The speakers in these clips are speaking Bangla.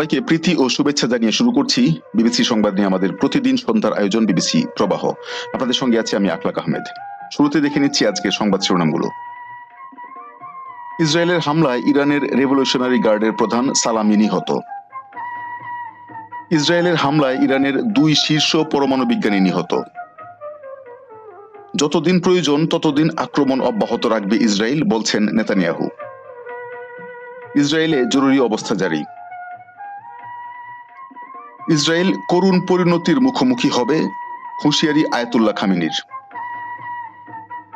সবাইকে প্রীতি ও শুভেচ্ছা জানিয়ে শুরু করছি বিবিসি সংবাদ নিয়ে আমাদের প্রতিদিন সন্ধ্যার আয়োজন বিবিসি প্রবাহ। আপনাদের সঙ্গে আছি আমি আকলাক আহমেদ। শুরুতে দেখে নিচ্ছি আজকে সংবাদ শিরোনামগুলো। ইসরায়েলের হামলায় ইরানের রেভলিউশনারি গার্ডের প্রধান সালামি নিহত। ইসরায়েলের হামলায় ইরানের দুই শীর্ষ পরমাণু বিজ্ঞানী নিহত। যতদিন প্রয়োজন, ততদিন আক্রমণ অব্যাহত রাখবে ইসরায়েল, বলছেন নেতানিয়াহু। ইসরায়েলে জরুরি অবস্থা জারি। ইসরায়েল করুণ পরিণতির মুখোমুখি হবে, হুঁশিয়ারি আয়াতুল্লাহ খামিনির।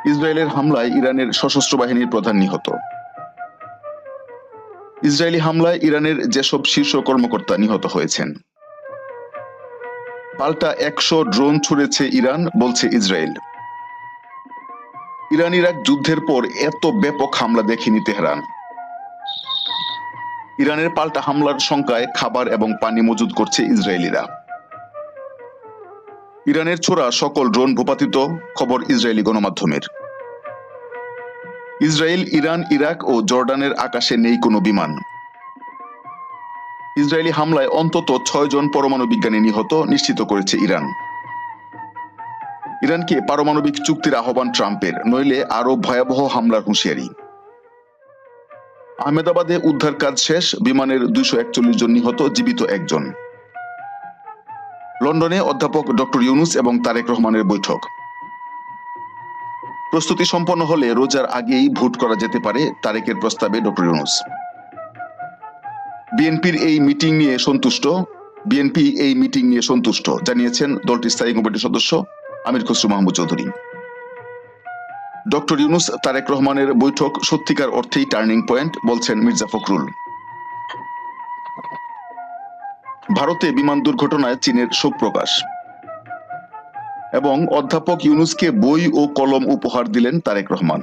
ইসরায়েলের হামলায় ইরানের সশস্ত্র বাহিনীর প্রধান নিহত। ইসরায়েলি হামলায় ইরানের যেসব শীর্ষ কর্মকর্তা নিহত হয়েছেন। পাল্টা একশো ড্রোন ছুড়েছে ইরান, বলছে ইসরায়েল। ইরান ইরাক যুদ্ধের পর এত ব্যাপক হামলা দেখেনি তেহরান। ইরানের পাল্টা হামলার শঙ্কায় খাবার এবং পানি মজুদ করছে ইসরায়েলিরা। ইরানের ছোড়া সকল ড্রোন ভূপাতিত, খবর ইসরায়েলি গণমাধ্যমের। ইসরায়েল, ইরান, ইরাক ও জর্ডানের আকাশে নেই কোনো বিমান। ইসরায়েলি হামলায় অন্তত ছয় জন পরমাণু বিজ্ঞানী নিহত, নিশ্চিত করেছে ইরান। ইরানকে পারমাণবিক চুক্তির আহ্বান ট্রাম্পের, নইলে আরও ভয়াবহ হামলার হুঁশিয়ারি। আহমেদাবাদে উদ্ধার কাজ শেষ, বিমানের দুইশো একচল্লিশ জন নিহত, জীবিত একজন। লন্ডনে অধ্যাপক ডক্টর ইউনুস এবং তারেক রহমানের বৈঠক। প্রস্তুতি সম্পন্ন হলে রোজার আগেই ভোট করা যেতে পারে তারেকের প্রস্তাবে ডক্টর ইউনুস। বিএনপির এই মিটিং নিয়ে সন্তুষ্ট, বিএনপি এই মিটিং নিয়ে সন্তুষ্ট, জানিয়েছেন দলটির স্থায়ী কমিটির সদস্য আমির খসরু মাহমুদ চৌধুরী। ডক্টর ইউনুস তারেক রহমানের বৈঠক সত্যিকার অর্থেই টার্নিং পয়েন্ট, বলছেন মির্জা ফখরুল। ভারতে বিমান দুর্ঘটনায় চীনের শোক প্রকাশ। এবং অধ্যাপক ইউনুসকে বই ও কলম উপহার দিলেন তারেক রহমান।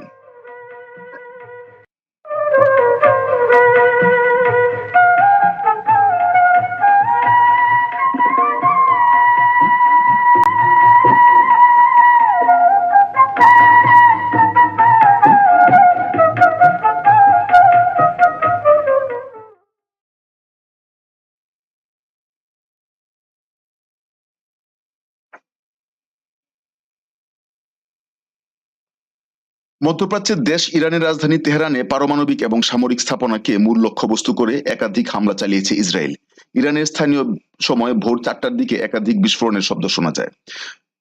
মধ্যপ্রাচ্যের দেশ ইরানের রাজধানী তেহরানে পারমাণবিক এবং সামরিক স্থাপনাকে মূল লক্ষ্যবস্তু করে একাধিক হামলা চালিয়েছে ইসরায়েল। ইরানের স্থানীয় সময় ভোর চারটার দিকে একাধিক বিস্ফোরণের শব্দ শোনা যায়।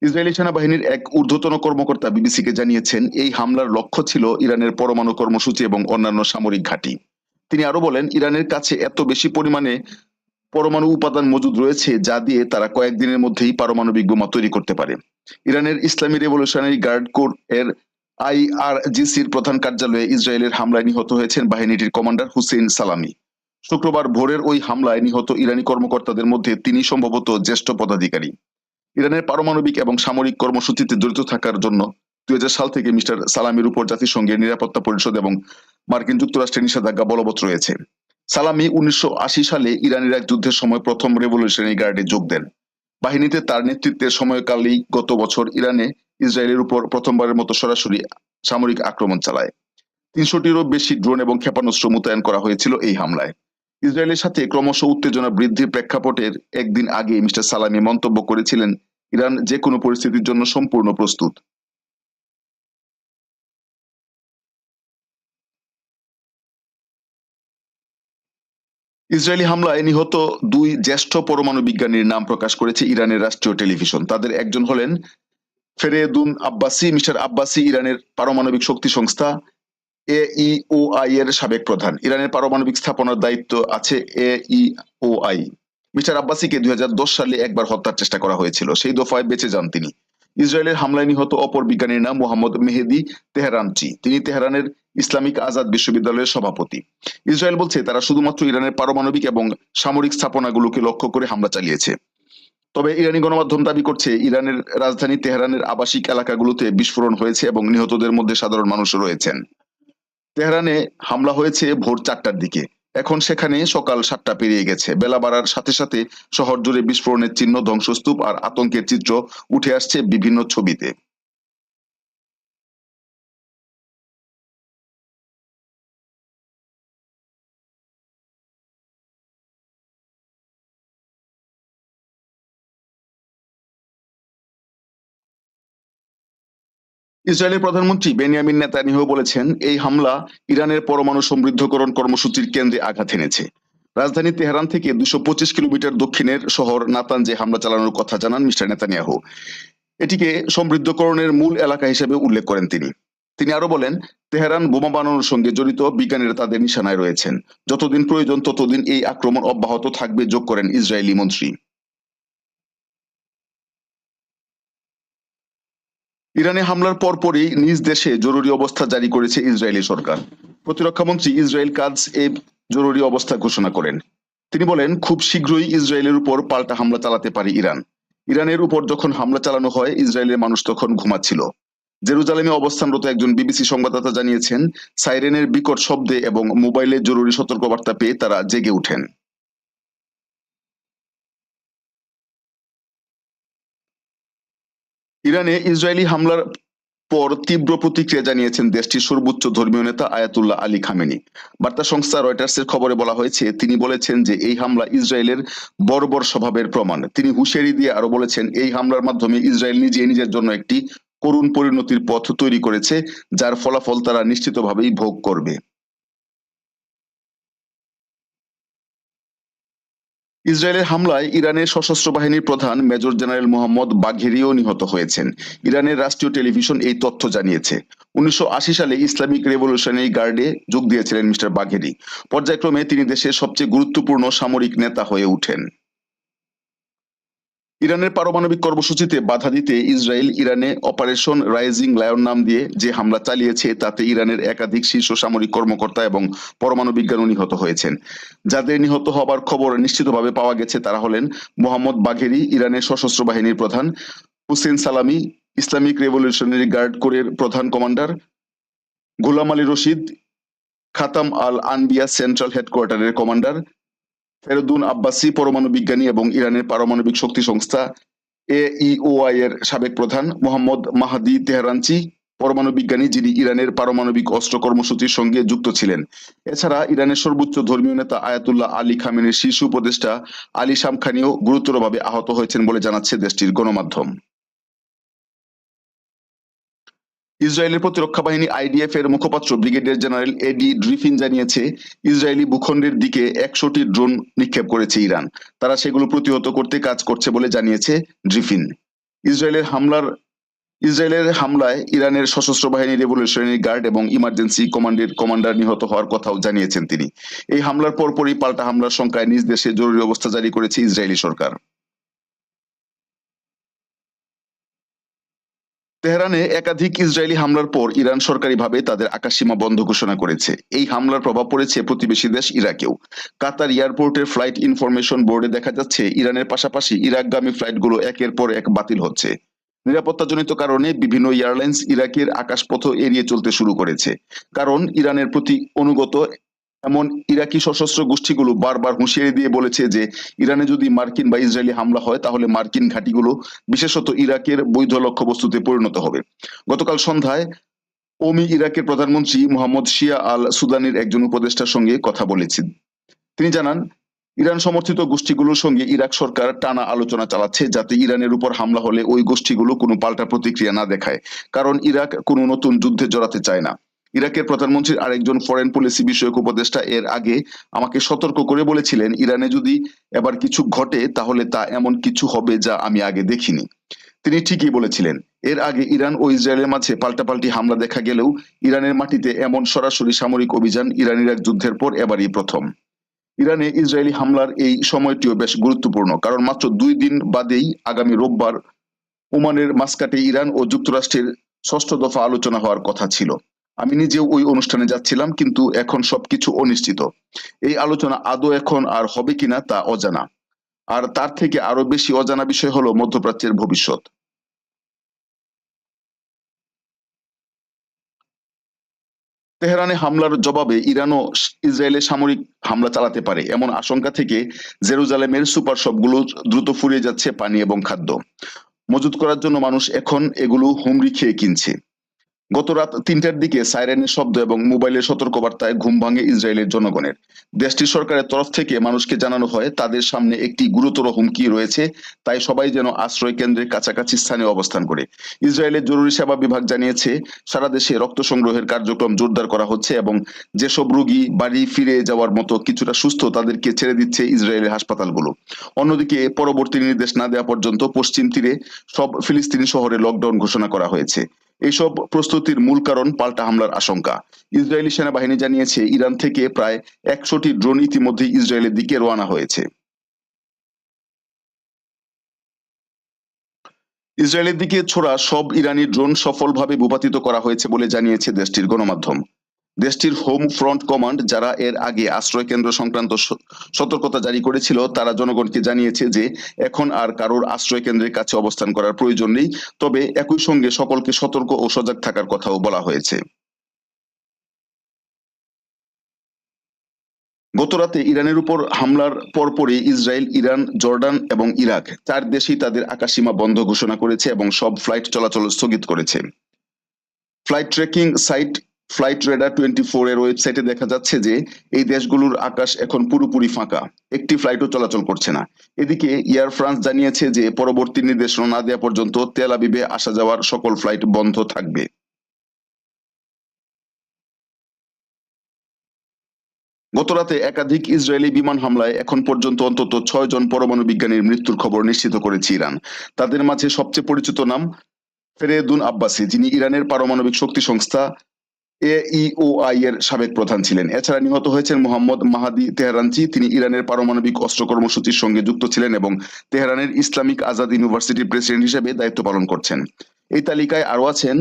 ইসরায়েলি সেনাবাহিনীর এক ঊর্ধ্বতন কর্মকর্তা বিবিসিকে জানিয়েছেন, এই হামলার লক্ষ্য ছিল ইরানের পরমাণু কর্মসূচি এবং অন্যান্য সামরিক ঘাঁটি। তিনি আরও বলেন, ইরানের কাছে এত বেশি পরিমাণে পরমাণু উপাদান মজুদ রয়েছে যা দিয়ে তারা কয়েকদিনের মধ্যেই পারমাণবিক বোমা তৈরি করতে পারে। ইরানের ইসলামী রেভলিউশনারি গার্ড কোর এর আইআরজিসির প্রধান কার্যালয়ে ইসরায়েলের হামলায় নিহত হয়েছেন বাহিনীটির কমান্ডার হুসেইন সালামি। শুক্রবার ভোরের ওই হামলায় নিহত ইরানি কর্মকর্তাদের মধ্যে তিনি সম্ভবত জ্যেষ্ঠ পদাধিকারী। ইরানের পারমাণবিক এবং সামরিক কর্মসূচিতে জড়িত থাকার জন্য দুই সাল থেকে মিস্টার সালামির উপর জাতিসংঘের নিরাপত্তা পরিষদ এবং মার্কিন যুক্তরাষ্ট্রের নিষেধাজ্ঞা বলবৎ রয়েছে। সালামি উনিশশো আশি সালে ইরান ইরাক যুদ্ধের সময় প্রথম রেভলিউশনারি গার্ডে যোগ দেন। বাহিনীতে তার নেতৃত্বের সময়কালেই গত বছর ইরানে ইসরায়েলের উপর প্রথমবারের মতো সরাসরি সামরিক আক্রমণ চালায়। তিনশোটিরও বেশি ড্রোন এবং ক্ষেপণাস্ত্র মোতায়েন করা হয়েছিল এই হামলায়। ইসরায়েলের সাথে ক্রমশ উত্তেজনা বৃদ্ধির প্রেক্ষাপটের একদিন আগে মিস্টার সালামি মন্তব্য করেছিলেন, ইরান যে কোনো পরিস্থিতির জন্য সম্পূর্ণ প্রস্তুত। ইসরায়েলি হামলায় নিহত দুই জ্যেষ্ঠ পরমাণু বিজ্ঞানীর নাম প্রকাশ করেছে ইরানের রাষ্ট্রীয় টেলিভিশন। তাদের একজন হলেন ফেরেদুন আব্বাসি, মিস্টার আব্বাসি ইরানের পারমাণবিক শক্তি সংস্থা এ এইওআই এর সাবেক প্রধান। ইরানের পারমাণবিক স্থাপনার দায়িত্ব আছে এ এইওআই মিস্টার আব্বাসিকে দুই সালে একবার হত্যার চেষ্টা করা হয়েছিল। সেই দফায় বেঁচে যান তিনি। ইসরায়েলের হামলায় নিহত অপর বিজ্ঞানীর নাম মোহাম্মদ মেহেদি তেহরানচি। তিনি তেহরানের ইসলামিক আজাদ বিশ্ববিদ্যালয়ের সভাপতি। ইসরায়েল বলছে, তারা শুধুমাত্র ইরানের পারমাণবিক এবং সামরিক স্থাপনাগুলোকে লক্ষ্য করে হামলা চালিয়েছে। তবে ইরানি গণমাধ্যম দাবি করছে, ইরানের রাজধানী তেহরানের আবাসিক এলাকাগুলোতে বিস্ফোরণ হয়েছে এবং নিহতদের মধ্যে সাধারণ মানুষ রয়েছেন। তেহরানে হামলা হয়েছে ভোর চারটার দিকে। এখন সেখানে সকাল সাতটা পেরিয়ে গেছে। বেলা বাড়ার সাথে সাথে শহর জুড়ে বিস্ফোরণের চিহ্ন, ধ্বংসস্তূপ আর আতঙ্কের চিত্র উঠে আসছে বিভিন্ন ছবিতে। ইসরায়েলের প্রধানমন্ত্রী বেনিয়ামিন নেতানিয়াহু বলেছেন, এই হামলা ইরানের পরমাণু সমৃদ্ধকরণ কর্মসূচির কেন্দ্রে আঘাত এনেছে। রাজধানী তেহরান থেকে দুশো কিলোমিটার দক্ষিণের শহর নাতানজে হামলা চালানোর কথা জানান মিস্টার নেতানিয়াহু। এটিকে সমৃদ্ধকরণের মূল এলাকা হিসেবে উল্লেখ করেন তিনি। তিনি আরও বলেন, তেহরান বোমা বানানোর সঙ্গে জড়িত বিজ্ঞানীরা তাদের নিশানায় রয়েছেন। যতদিন প্রয়োজন ততদিন এই আক্রমণ অব্যাহত থাকবে, যোগ করেন ইসরায়েলি মন্ত্রী। ইরানে হামলার পরপরই নিজ দেশে জরুরি অবস্থা জারি করেছে ইসরায়েলি সরকার। প্রতিরক্ষা মন্ত্রী ইসরায়েল কাজ এ জরুরি অবস্থা ঘোষণা করেন। তিনি বলেন, খুব শীঘ্রই ইসরায়েলের উপর পাল্টা হামলা চালাতে পারে ইরান। ইরানের উপর যখন হামলা চালানো হয়, ইসরায়েলের মানুষ তখন ঘুমাচ্ছিল। জেরুজালেমে অবস্থানরত একজন বিবিসি সংবাদদাতা জানিয়েছেন, সাইরেনের বিকট শব্দে এবং মোবাইলে জরুরি সতর্কবার্তা পেয়ে তারা জেগে ওঠেন। ইরানে ইসরায়েলি হামলার পর তীব্র প্রতিক্রিয়া জানিয়েছেন দেশটির সর্বোচ্চ ধর্মীয় নেতা আয়াতুল্লাহ আলী খামেনি। বার্তা সংস্থা রয়টার্সের খবরে বলা হয়েছে, তিনি বলেছেন যে এই হামলা ইসরায়েলের বর্বর স্বভাবের প্রমাণ। তিনি হুঁশিয়ারি দিয়ে আরও বলেছেন, এই হামলার মাধ্যমে ইসরায়েল নিজে নিজের জন্য একটি করুণ পরিণতির পথ তৈরি করেছে, যার ফলাফল তারা নিশ্চিতভাবেই ভোগ করবে। ইসরায়েলের হামলায় ইরানের সশস্ত্র বাহিনীর প্রধান মেজর জেনারেল মোহাম্মদ বাঘেরিও নিহত হয়েছেন। ইরানের রাষ্ট্রীয় টেলিভিশন এই তথ্য জানিয়েছে। উনিশশো আশি সালে ইসলামিক রেভলিউশনারি গার্ডে যোগ দিয়েছিলেন মিস্টার বাঘেরি। পর্যায়ক্রমে তিনি দেশের সবচেয়ে গুরুত্বপূর্ণ সামরিক নেতা হয়ে ওঠেন। ইরানের পারমাণবিক কর্মসূচিতে বাধা দিতে ইসরায়েল ইরানে অপারেশন রাইজিং লায়ন নাম দিয়ে যে হামলা চালিয়েছে, তাতে ইরানের একাধিক শীর্ষ সামরিক কর্মকর্তা এবং পরমাণু বিজ্ঞানী নিহত হয়েছেন। যাদের নিহত হবার খবর নিশ্চিতভাবে পাওয়া গেছে, তারা হলেন মোহাম্মদ বাঘেরি, ইরানের সশস্ত্র বাহিনীর প্রধান হুসেন সালামি, ইসলামিক রেভলিউশনারি গার্ড কোরের প্রধান commander, Gholam Ali Rashid, Khatam al Anbiya central হেডকোয়ার্টারের commander Fereydoun Abbasi পরমাণু বিজ্ঞানী এবং ইরানের পারমাণবিক শক্তি সংস্থা এইওআই এর সাবেক প্রধান মোহাম্মদ মাহাদি তেহরানচি, পরমাণু বিজ্ঞানী যিনি ইরানের পারমাণবিক অস্ত্র কর্মসূচির সঙ্গে যুক্ত ছিলেন। এছাড়া ইরানের সর্বোচ্চ ধর্মীয় নেতা আয়াতুল্লাহ আলী খামেনের শীর্ষ উপদেষ্টা আলী শামখানিও গুরুতরভাবে আহত হয়েছেন বলে জানাচ্ছে দেশটির গণমাধ্যম। ইসরায়েলের প্রতিরক্ষা বাহিনী আইডিএফ এর মুখপাত্র ব্রিগেডিয়ার জেনারেল এডি ড্রিফিন জানিয়েছে, ইসরায়েলি ভূখণ্ডের দিকে একশোটি ড্রোন নিক্ষেপ করেছে ইরান। তারা সেগুলো প্রতিহত করতে কাজ করছে বলে জানিয়েছে ড্রিফিন। ইসরায়েলের হামলার, ইসরায়েলের হামলায় ইরানের সশস্ত্র বাহিনী রেভলিউশনারি গার্ড এবং ইমার্জেন্সি কমান্ডের, কমান্ডার নিহত হওয়ার কথাও জানিয়েছেন তিনি। এই হামলার পরপরই পাল্টা হামলার সংখ্যায় নিজ দেশে জরুরি অবস্থা জারি করেছে ইসরায়েলি সরকার। তেহরানে একাধিক ইসরায়েলি হামলার পর ইরান সরকারিভাবে তাদের আকাশসীমা বন্ধ ঘোষণা করেছে। এই হামলার প্রভাব পড়েছে প্রতিবেশী দেশ ইরাকেও। কাতার এয়ারপোর্টের ফ্লাইট ইনফরমেশন বোর্ডে দেখা যাচ্ছে, ইরানের পাশাপাশি ইরাকগামী ফ্লাইটগুলো একের পর এক বাতিল হচ্ছে। নিরাপত্তাজনিত কারণে বিভিন্ন এয়ারলাইন্স ইরাকের আকাশপথ এড়িয়ে চলতে শুরু করেছে। কারণ ইরানের প্রতি অনুগত এমন ইরাকি সশস্ত্র গোষ্ঠীগুলো বারবার হুঁশিয়ারি দিয়ে বলেছে যে, ইরানে যদি মার্কিন বা ইসরায়েলি হামলা হয়, তাহলে মার্কিন ঘাঁটিগুলো বিশেষত ইরাকের বৈধ লক্ষ্যবস্তুতে পরিণত হবে। গতকাল সন্ধ্যায় ওমি ইরাকের প্রধানমন্ত্রী মোহাম্মদ শিয়া আল সুদানির একজন উপদেষ্টার সঙ্গে কথা বলেছেন। তিনি জানান, ইরান সমর্থিত গোষ্ঠীগুলোর সঙ্গে ইরাক সরকার টানা আলোচনা চালাচ্ছে যাতে ইরানের উপর হামলা হলে ওই গোষ্ঠীগুলো কোনো পাল্টা প্রতিক্রিয়া না দেখায়, কারণ ইরাক কোনো নতুন যুদ্ধে জড়াতে চায় না। ইরাকের প্রধানমন্ত্রীর আরেকজন ফরেন পলিসি বিষয়ক উপদেষ্টা এর আগে আমাকে সতর্ক করে বলেছিলেন, ইরানে যদি এবার কিছু ঘটে, তাহলে তা এমন কিছু হবে যা আমি আগে দেখিনি। তিনি ঠিকই বলেছিলেন, এর আগে ইরান ও ইসরায়েলের মাঝে পাল্টাপাল্টি হামলা দেখা গেলেও ইরানের মাটিতে এমন সরাসরি সামরিক অভিযান ইরান ইরাক যুদ্ধের পর এবারই প্রথম। ইরানে ইসরায়েলি হামলার এই সময়টিও বেশ গুরুত্বপূর্ণ, কারণ মাত্র দুই দিন বাদেই আগামী রোববার ওমানের মাস্কাটে ইরান ও যুক্তরাষ্ট্রের ষষ্ঠ দফা আলোচনা হওয়ার কথা ছিল। আমি নিজেও ওই অনুষ্ঠানে যাচ্ছিলাম, কিন্তু এখন সবকিছু অনিশ্চিত। এই আলোচনা আদৌ এখন আর হবে কিনা তা অজানা। আর তার থেকে আরও বেশি অজানা বিষয় হলো মধ্যপ্রাচ্যের ভবিষ্যৎ। তেহরানে হামলার জবাবে ইরানও ইসরায়েলে সামরিক হামলা চালাতে পারে, এমন আশঙ্কা থেকে জেরুজালেমের সুপার শপগুলো দ্রুত ফুরিয়ে যাচ্ছে পানি এবং খাদ্য। মজুত করার জন্য মানুষ এখন এগুলো হুমড়ি খেয়ে কিনছে। গত রাত তিনটার দিকে সাইরেনের শব্দ এবং মোবাইলের সতর্কবার্তায় ঘুম ভাঙে ইসরায়েলের জনগণের। দেশটির সরকারের তরফ থেকে মানুষকে জানানো হয়, তাদের সামনে একটি গুরুতর হুমকি রয়েছে, তাই সবাই যেন আশ্রয় কেন্দ্রের কাছাকাছি স্থানে অবস্থান করে। ইসরায়েলের জরুরি সেবা বিভাগ জানিয়েছে, সারা দেশে রক্ত সংগ্রহের কার্যক্রম জোরদার করা হচ্ছে এবং যেসব রোগী বাড়ি ফিরে যাওয়ার মতো কিছুটা সুস্থ তাদেরকে ছেড়ে দিচ্ছে ইসরায়েলের হাসপাতালগুলো। অন্যদিকে পরবর্তী নির্দেশ না দেওয়া পর্যন্ত পশ্চিম তীরে সব ফিলিস্তিনি শহরে লকডাউন ঘোষণা করা হয়েছে। এইসব প্রস্তুতির মূল কারণ পাল্টা হামলার আশঙ্কা। ইসরায়েলি সেনাবাহিনী জানিয়েছে, ইরান থেকে প্রায় একশোটি ড্রোন ইতিমধ্যে ইসরায়েলের দিকে রওনা হয়েছে। ইসরায়েলের দিকে ছোড়া সব ইরানি ড্রোন সফলভাবে ভূপাতিত করা হয়েছে বলে জানিয়েছে দেশটির গণমাধ্যম। দেশটির হোম ফ্রন্ট কমান্ড যারা এর আগে আশ্রয় কেন্দ্র সংক্রান্ত সতর্কতা জারি করেছিল, তারা জনগণকে জানিয়েছে যে এখন আর কারোর আশ্রয় কেন্দ্রের কাছে অবস্থান করার প্রয়োজন নেই। তবে একই সঙ্গে সকলকে সতর্ক ও সজাগ থাকার কথাও বলা হয়েছে। গতরাতে ইরানের উপর হামলার পরপরই ইসরায়েল, ইরান, জর্ডান এবং ইরাক চার দেশই তাদের আকাশসীমা বন্ধ ঘোষণা করেছে এবং সব ফ্লাইট চলাচল স্থগিত করেছে। Flight tracking site flight radar twenty four এর ওয়েবসাইটে দেখা যাচ্ছে যে, এই দেশগুলোর আকাশ এখন পুরোপুরি ফাঁকা। একটি ফ্লাইটও চলাচল করছে না। এদিকে এয়ার ফ্রান্স জানিয়েছে যে, পরবর্তী নির্দেশনা না দেওয়া পর্যন্ত তেল আবিবে আসা যাওয়ার সকল ফ্লাইট বন্ধ থাকবে। গতরাতে একাধিক ইসরায়েলি বিমান হামলায় এখন পর্যন্ত অন্তত ছয় জন পরমাণু বিজ্ঞানীর মৃত্যুর খবর নিশ্চিত করেছে ইরান। তাদের মাঝে সবচেয়ে পরিচিত নাম ফেরেদুন আব্বাসি, যিনি ইরানের পারমাণবিক শক্তি সংস্থা এইওআই এর সাবেক প্রধান ছিলেন। এছাড়া নিহত হয়েছেন মোহাম্মদ মাহাদি তেহরানচি তিনি ইরানের পারমাণবিক অস্ত্র কর্মসূচির সঙ্গে যুক্ত ছিলেন এবং তেহরানের ইসলামিক আজাদ ইউনিভার্সিটির প্রেসিডেন্ট হিসেবে দায়িত্ব পালন করছেন। এই তালিকায় আরও আছেন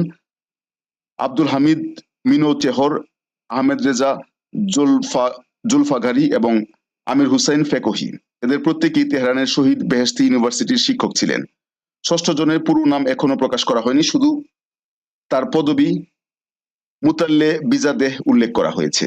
আব্দুল হামিদ মিনো চেহর আহমেদ রেজা, জুলফা জুলফাগারি এবং আমির হুসাইন ফেকোহি। এদের প্রত্যেকেই তেহরানের শহীদ বেহেস্তি ইউনিভার্সিটির শিক্ষক ছিলেন। ষষ্ঠ জনের পুরো নাম এখনও প্রকাশ করা হয়নি, শুধু তার পদবি মুতাল্লে বিজাদেহ উল্লেখ করা হয়েছে।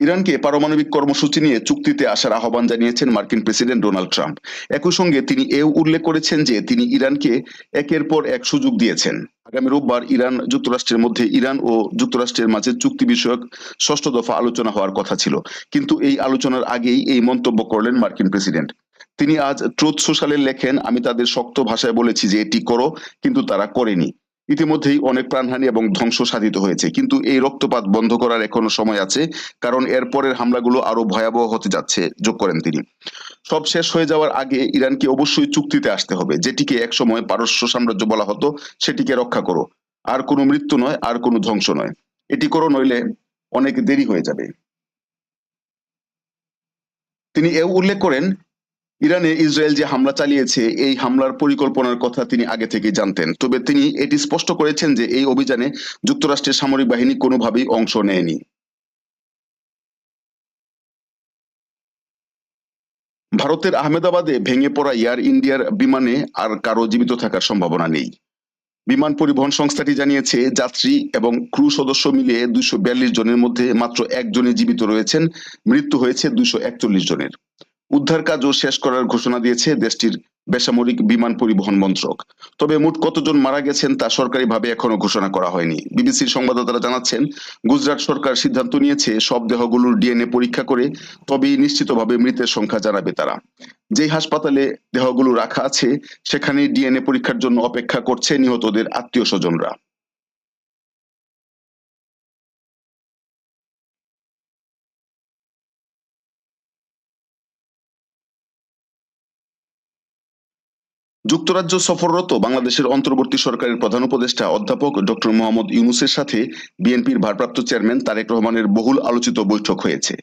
ইরানকে পারমাণবিক কর্মসূচি নিয়ে চুক্তিতে আসার আহ্বান জানিয়েছেন মার্কিন প্রেসিডেন্ট ডোনাল্ড ট্রাম্প। একই সঙ্গে তিনি এও উল্লেখ করেছেন যে তিনি ইরানকে একের পর এক সুযোগ দিয়েছেন। আগামী রোববার ইরান যুক্তরাষ্ট্রের মধ্যে ইরান ও যুক্তরাষ্ট্রের মাঝে চুক্তি বিষয়ক ষষ্ঠ দফা আলোচনা হওয়ার কথা ছিল। কিন্তু এই আলোচনার আগেই এই মন্তব্য করলেন মার্কিন প্রেসিডেন্ট। তিনি আজ ট্রুথ সোশ্যালে লেখেন, আমি তাদের শক্ত ভাষায় বলেছি যে এটি করো, কিন্তু তারা করেনি। ইতিমধ্যেই অনেক প্রাণহানি এবং ধ্বংস সাধিত হয়েছে, কিন্তু এই রক্তপাত বন্ধ করার এখনও সময় আছে, কারণ এর পরের হামলাগুলো আরও ভয়াবহ হতে যাচ্ছে, যোগ করেন তিনি। সব শেষ হয়ে যাওয়ার আগে ইরানকে অবশ্যই চুক্তিতে আসতে হবে, যেটিকে একসময় পারস্য সাম্রাজ্য বলা হতো, সেটিকে রক্ষা করো। আর কোনো মৃত্যু নয়, আর কোনো ধ্বংস নয়। এটি করো, নইলে অনেক দেরি হয়ে যাবে। তিনি এও উল্লেখ করেন ইরানে ইসরায়েল যে হামলা চালিয়েছে, এই হামলার পরিকল্পনার কথা তিনি আগে থেকেই জানতেন। তবে তিনি এটি স্পষ্ট করেছেন যে এই অভিযানে যুক্তরাষ্ট্রের সামরিক বাহিনী কোনোভাবেই অংশ নেয়নি। ভারতের আহমেদাবাদে ভেঙে পড়া এয়ার ইন্ডিয়ার বিমানে আর কারও জীবিত থাকার সম্ভাবনা নেই। বিমান পরিবহন সংস্থাটি জানিয়েছে, যাত্রী এবং ক্রু সদস্য মিলিয়ে দুইশো বিয়াল্লিশ জনের মধ্যে মাত্র একজনই জীবিত রয়েছেন, মৃত্যু হয়েছে দুইশো একচল্লিশ জনের। উদ্ধার কাজও শেষ করার ঘোষণা দিয়েছে দেশটির বেসামরিক বিমান পরিবহন মন্ত্রক। তবে মোট কতজন মারা গেছেন তা সরকারিভাবে এখনও ঘোষণা করা হয়নি। বিবিসির সংবাদদাতারা জানাচ্ছেন, গুজরাট সরকার সিদ্ধান্ত নিয়েছে সব দেহগুলোর ডিএনএ পরীক্ষা করে তবেই নিশ্চিতভাবে মৃতের সংখ্যা জানাবে তারা। যেই হাসপাতালে দেহগুলো রাখা আছে সেখানে ডিএনএ পরীক্ষার জন্য অপেক্ষা করছে নিহতদের আত্মীয় স্বজনরা। যুক্তরাজ্য সফররত বাংলাদেশের অন্তর্বর্তী সরকারের প্রধান উপদেষ্টা অধ্যাপক ডক্টর মোহাম্মদ ইউনুসের সাথে বিএনপির ভারপ্রাপ্ত চেয়ারম্যান তারেক রহমানের বহুল আলোচিত বৈঠক হয়েছে।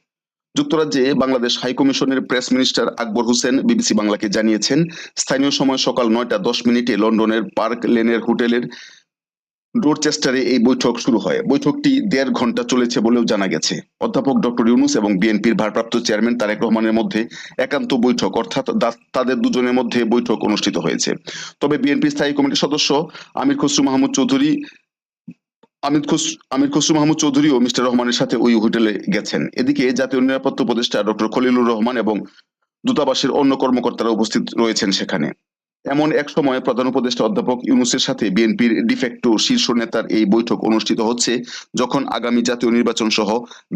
যুক্তরাজ্যে Bangladesh হাইকমিশনের press minister Akbar Hossain BBC বাংলাকে জানিয়েছেন, স্থানীয় সময় সকাল নয়টা দশ মিনিটে লন্ডনের পার্ক লেনের হোটেলের ডোরচেস্টারে এই বৈঠক শুরু হয়। বৈঠকটি দেড় ঘণ্টা চলেছে বলেও জানা গেছে। অধ্যাপক ডক্টর ইউনুস এবং বিএনপির ভারপ্রাপ্ত চেয়ারম্যান তারেক রহমানের মধ্যে একান্ত বৈঠক, অর্থাৎ তাদের দুজনের মধ্যে বৈঠক অনুষ্ঠিত হয়েছে। তবে বিএনপি স্থায়ী কমিটির সদস্য আমির খসরু মাহমুদ চৌধুরী, আমির খস আমির খসরু মাহমুদ চৌধুরীও মিস্টার রহমানের সাথে ওই হোটেলে গেছেন। এদিকে জাতীয় নিরাপত্তা উপদেষ্টা ডক্টর খলিলুর রহমান এবং দূতাবাসের অন্য কর্মকর্তারা উপস্থিত রয়েছেন সেখানে। এমন এক সময় প্রধান উপদেষ্টা অধ্যাপক ইউনুসের সাথে বিএনপির ডিফেক্টো শীর্ষ নেতার এই বৈঠক অনুষ্ঠিত হচ্ছে, যখন আগামী জাতীয় নির্বাচন সহ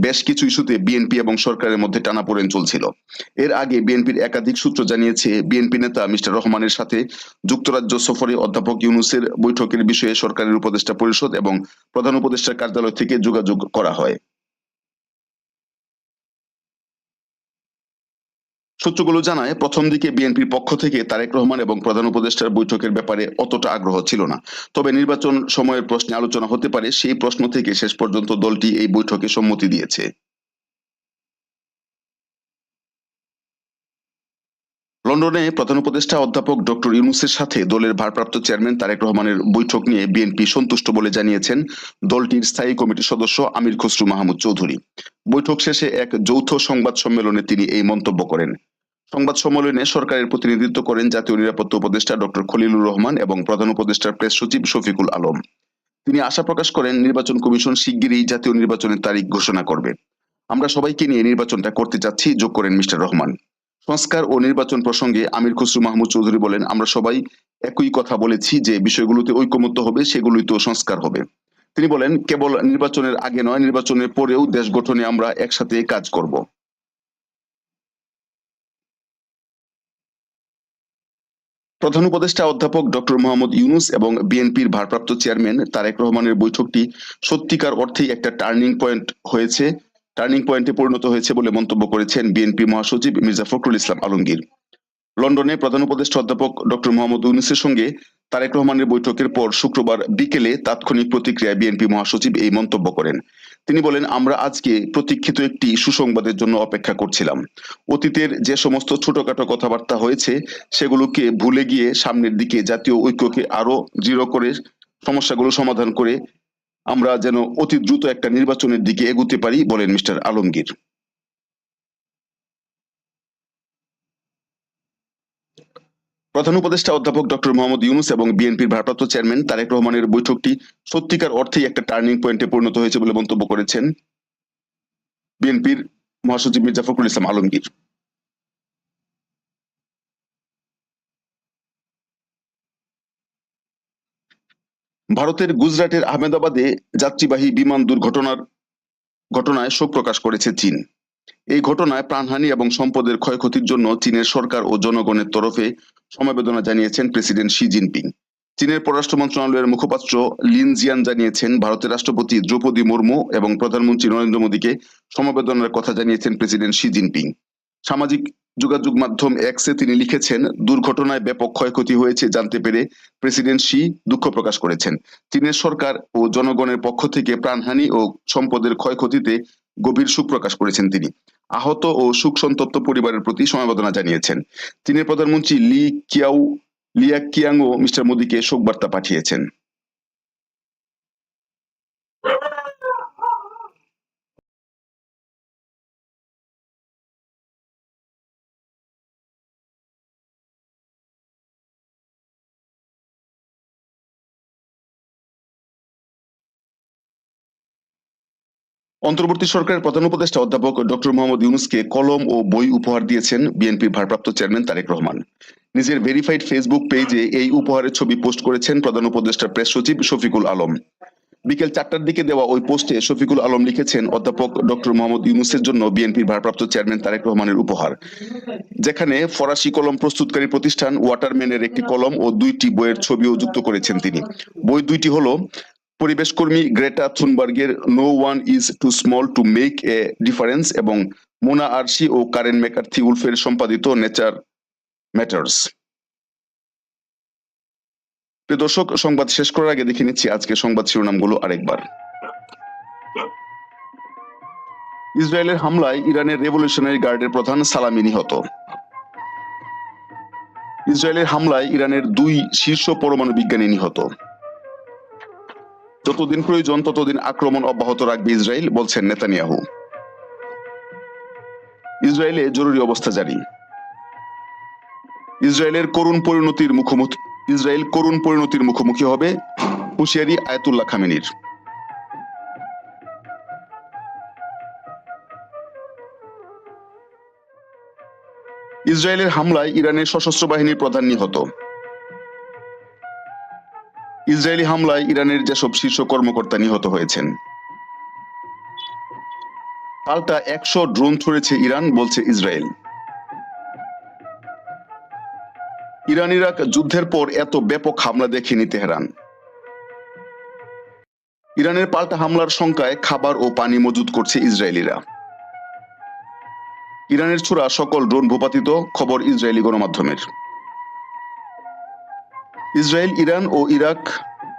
বেশ কিছু ইস্যুতে বিএনপি এবং সরকারের মধ্যে টানাপোড়েন চলছিল। এর আগে বিএনপির একাধিক সূত্র জানিয়েছে, বিএনপি নেতা মিস্টার রহমানের সাথে যুক্তরাজ্য সফরে অধ্যাপক ইউনুসের বৈঠকের বিষয়ে সরকারের উপদেষ্টা পরিষদ এবং প্রধান উপদেষ্টার কার্যালয় থেকে যোগাযোগ করা হয়। সূত্রগুলো জানায়, প্রথম দিকে বিএনপির পক্ষ থেকে তারেক রহমান এবং প্রধান উপদেষ্টার বৈঠকের ব্যাপারে অতটা আগ্রহ ছিল না। তবে নির্বাচন সময়ের প্রশ্নে আলোচনা হতে পারে, সেই প্রশ্ন থেকে শেষ পর্যন্ত দলটি এই বৈঠকে সম্মতি দিয়েছে। লন্ডনে প্রধান উপদেষ্টা অধ্যাপক ডক্টর ইউনুসের সাথে দলের ভারপ্রাপ্ত চেয়ারম্যান তারেক রহমানের বৈঠক নিয়ে বিএনপি সন্তুষ্ট বলে জানিয়েছেন দলটির স্থায়ী কমিটির সদস্য আমির খসরু মাহমুদ চৌধুরী। বৈঠক শেষে এক যৌথ সংবাদ সম্মেলনে তিনি এই মন্তব্য করেন। সংবাদ সম্মেলনে সরকারের প্রতিনিধিত্ব করেন জাতীয় নিরাপত্তা উপদেষ্টা ডক্টর খলিলুর রহমান এবং প্রধান উপদেষ্টার প্রেস সচিব শফিকুল আলম। তিনি আশা প্রকাশ করেন, নির্বাচন কমিশন শিগগিরই জাতীয় নির্বাচনের তারিখ ঘোষণা করবে। আমরা সবাইকে নিয়ে নির্বাচনটা করতে চাচ্ছি যোগ করেন মিস্টার রহমান। সংস্কার ও নির্বাচন প্রসঙ্গে আমির খসরু মাহমুদ চৌধুরী বলেন, আমরা সবাই একই কথা বলেছি যে বিষয়গুলোতে ঐকমত্য হবে, সেগুলোই তো সংস্কার হবে। তিনি বলেন, কেবল নির্বাচনের আগে নয়, নির্বাচনের পরেও দেশ গঠনে আমরা একসাথে কাজ করব। প্রধান উপদেষ্টা অধ্যাপক ডক্টর মোহাম্মদ ইউনুস এবং বিএনপির ভারপ্রাপ্ত চেয়ারম্যান তারেক রহমানের বৈঠকটি সত্যিকার অর্থেই একটা টার্নিং পয়েন্ট হয়েছে। টার্নিং পয়েন্টে পরিণত হয়েছে বলে মন্তব্য করেছেন বিএনপি মহাসচিব মির্জা ফখরুল ইসলাম আলমগীর। লন্ডনে প্রধান উপদেষ্টা অধ্যাপক ডক্টর মোহাম্মদ ইউনুসের সঙ্গে তারেক রহমানের বৈঠকের পর শুক্রবার বিকেলে তাৎক্ষণিক প্রতিক্রিয়ায় বিএনপি মহাসচিব এই মন্তব্য করেন। তিনি বলেন, আমরা আজকে প্রতীক্ষিত একটি সুসংবাদের জন্য অপেক্ষা করছিলাম। অতীতের যে সমস্ত ছোটখাটো কথাবার্তা হয়েছে, সেগুলোকে ভুলে গিয়ে সামনের দিকে জাতীয় ঐক্যকে আরও দৃঢ় করে, সমস্যাগুলো সমাধান করে আমরা যেন অতি দ্রুত একটা নির্বাচনের দিকে এগুতে পারি বলেন মিস্টার আলমগীর। প্রধান উপদেষ্টা অধ্যাপক ডক্টর মোহাম্মদ ইউনুস এবং বিএনপির ভারপ্রাপ্ত চেয়ারম্যান তারেক রহমানের বৈঠকটি সত্যিকার অর্থেই একটা টার্নিং পয়েন্টে পরিণত হয়েছে বলে মন্তব্য করেছেন বিএনপির মহাসচিব মির্জা ফখরুল ইসলাম আলমগীর। ভারতের গুজরাটের আহমেদাবাদে যাত্রীবাহী বিমান দুর্ঘটনার ঘটনায় শোক প্রকাশ করেছে চীন। এই ঘটনায় প্রাণহানি এবং সম্পদের ক্ষয়ক্ষতির জন্য চীনের সরকার ও জনগণের তরফে সমবেদনা জানিয়েছেন প্রেসিডেন্ট শি জিনপিং। চীনের পররাষ্ট্র মন্ত্রণালয়ের মুখপাত্র লিন জিয়ান জানিয়েছেন, ভারতের রাষ্ট্রপতি দ্রৌপদী মুর্মু এবং প্রধানমন্ত্রী নরেন্দ্র মোদীকে সমবেদনার কথা জানিয়েছেন প্রেসিডেন্ট শি জিনপিং। সামাজিক যোগাযোগ মাধ্যম এক্সে তিনি লিখেছেন, দুর্ঘটনায় ব্যাপক ক্ষয়ক্ষতি হয়েছে জানতে পেরে প্রেসিডেন্ট শি দুঃখ প্রকাশ করেছেন। চীনের সরকার ও জনগণের পক্ষ থেকে প্রাণহানি ও সম্পদের ক্ষয়ক্ষতিতে গভীর সুখ প্রকাশ করেছেন তিনি। আহত ও সুখ সন্তপ্ত পরিবারের প্রতি সমবেদনা জানিয়েছেন। চীনের প্রধানমন্ত্রী লি কিয়াও, লিয়া কিয়াংও মিস্টার মোদীকে শোক বার্তা পাঠিয়েছেন। অন্তর্বর্তী সরকারের প্রধান উপদেষ্টা অধ্যাপক ডক্টর মোহাম্মদ ইউনুসকে কলম ও বই উপহার দিয়েছেন বিএনপির ভারপ্রাপ্ত চেয়ারম্যান তারেক রহমান। নিজের ভেরিফাইড ফেসবুক পেজে এই উপহারের ছবি পোস্ট করেছেন প্রধান উপদেষ্টার প্রেস সচিব শফিকুল আলম। বিকেল চারটার দিকে দেওয়া ওই পোস্টে শফিকুল আলম লিখেছেন, অধ্যাপক ডক্টর মোহাম্মদ ইউনুসের জন্য বিএনপির ভারপ্রাপ্ত চেয়ারম্যান তারেক রহমানের উপহার। যেখানে ফরাসি কলম প্রস্তুতকারী প্রতিষ্ঠান ওয়াটারম্যানের একটি কলম ও দুইটি বইয়ের ছবিও যুক্ত করেছেন তিনি। বই দুইটি হলো পরিবেশ কর্মী Greta থুনবার্গের no one is too small to make a difference এবং মোনা আরশি ও কারেন মেকার্থি উলফের সম্পাদিত নেচার ম্যাটার্স প্রিয় দর্শক, সংবাদ শেষ করার আগে দেখে নিচ্ছি আজকে সংবাদ শিরোনামগুলো আরেকবার। ইসরায়েলের হামলায় ইরানের রেভলিউশনারি গার্ডের প্রধান সালামি নিহত। ইসরায়েলের হামলায় ইরানের দুই শীর্ষ পরমাণু বিজ্ঞানী নিহত। যতদিন প্রয়োজন, ততদিন আক্রমণ অব্যাহত রাখবে ইসরায়েল, বলছেন নেতানিয়াহু। ইসরায়েলে জরুরি অবস্থা জারি। ইসরায়েলের করুণ পরিণতির মুখোমুখি, ইসরায়েল করুণ পরিণতির মুখোমুখি হবে হুঁশিয়ারি আয়াতুল্লাহ খামেনির। ইসরায়েলের হামলায় ইরানের সশস্ত্র বাহিনীর প্রধান নিহত। ইসরায়েলি হামলায় ইরানের যেসব শীর্ষ কর্মকর্তা নিহত হয়েছেন। পাল্টা একশো ড্রোন ছড়েছে ইরান, বলছে ইসরায়েল। ইরান ইরাক যুদ্ধের পর এত ব্যাপক হামলা দেখেনি তেহরান ইরানের পাল্টা হামলার শঙ্কায় খাবার ও পানি মজুদ করছে ইসরায়েলিরা। ইরানের ছোড়া সকল ড্রোন ভূপাতিত, খবর ইসরায়েলি গণমাধ্যমের। ইসরায়েল, ইরান ও ইরাক,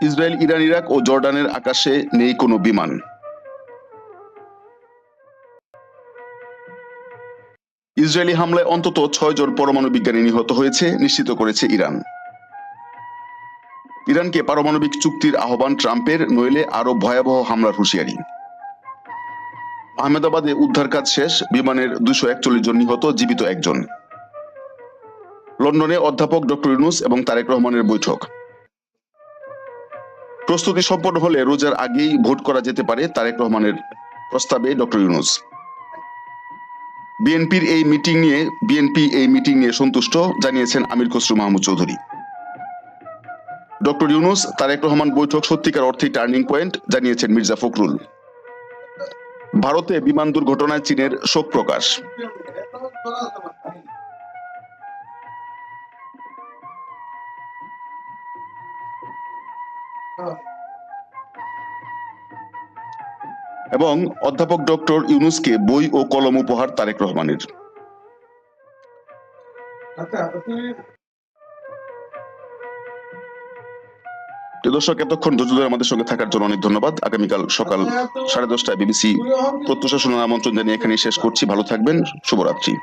ইসরায়েল, ইরান, ইরাক ও জর্ডানের আকাশে নেই কোনো বিমান। ইসরায়েলি হামলায় অন্তত ছয় জন পরমাণু বিজ্ঞানী নিহত হয়েছে, নিশ্চিত করেছে ইরান। ইরানকে পারমাণবিক চুক্তির আহ্বান ট্রাম্পের, নইলে আরও ভয়াবহ হামলার হুঁশিয়ারি। আহমেদাবাদে উদ্ধার কাজ শেষ, বিমানের দুশো একচল্লিশ জন নিহত, জীবিত একজন। লন্ডনে অধ্যাপক ডক্টর ইউনুস এবং তারেক রহমানের বৈঠক। প্রস্তুতি সম্পন্ন হলে রোজার আগেই ভোট করা যেতে পারে তারেক রহমানের প্রস্তাবে ডক্টর ইউনুস। বিএনপির এই মিটিং নিয়ে, বিএনপি এই মিটিং নিয়ে সন্তুষ্ট, জানিয়েছেন আমির খসরু মাহমুদ চৌধুরী। ডক্টর ইউনুস, তারেক রহমান বৈঠক সত্যিকার অর্থেই টার্নিং পয়েন্ট, জানিয়েছেন মির্জা ফখরুল। ভারতে বিমান দুর্ঘটনায় চীনের শোক প্রকাশ। এবং অধ্যাপক ডক্টর ইউনুসকে বই ও কলম উপহার তারেক রহমানের। প্রিয় দর্শক এতক্ষণ ধৈর্য ধরে আমাদের সঙ্গে থাকার জন্য অনেক ধন্যবাদ। আগামীকাল সকাল সাড়ে দশটায় বিবিসি প্রত্যাশা শোনার আমন্ত্রণ জানিয়ে এখানে শেষ করছি। ভালো থাকবেন। শুভরাত্রি।